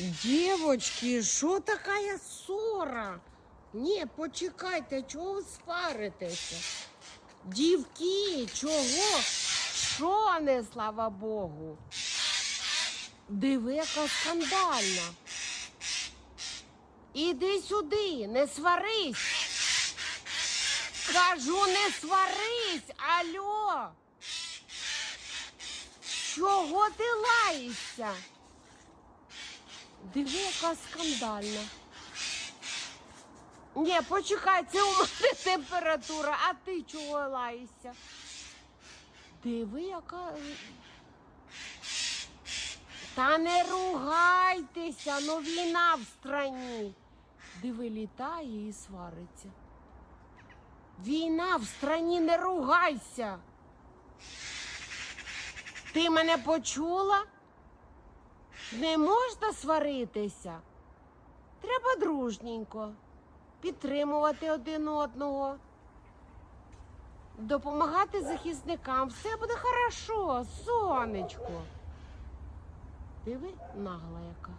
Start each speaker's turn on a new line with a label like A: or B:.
A: Дівочки, що така ссора? Ні, почекайте, чого ви сваритеся? Дівки, чого? Що не, слава Богу? Диви, яка скандальна. Іди сюди, не сварись. Кажу, не сварись, алло. Чого ти лаєшся? Диви, яка скандальна. Ні, почекай, це у мене температура, а ти чого лаєшся? Диви, яка. Та не ругайтеся, ну війна в страні. Диви, літає і свариться. Війна в страні, не ругайся. Ти мене почула? Не можна сваритися. Треба дружненько підтримувати один одного, допомагати захисникам. Все буде хорошо, сонечко. Диви, нагла яка.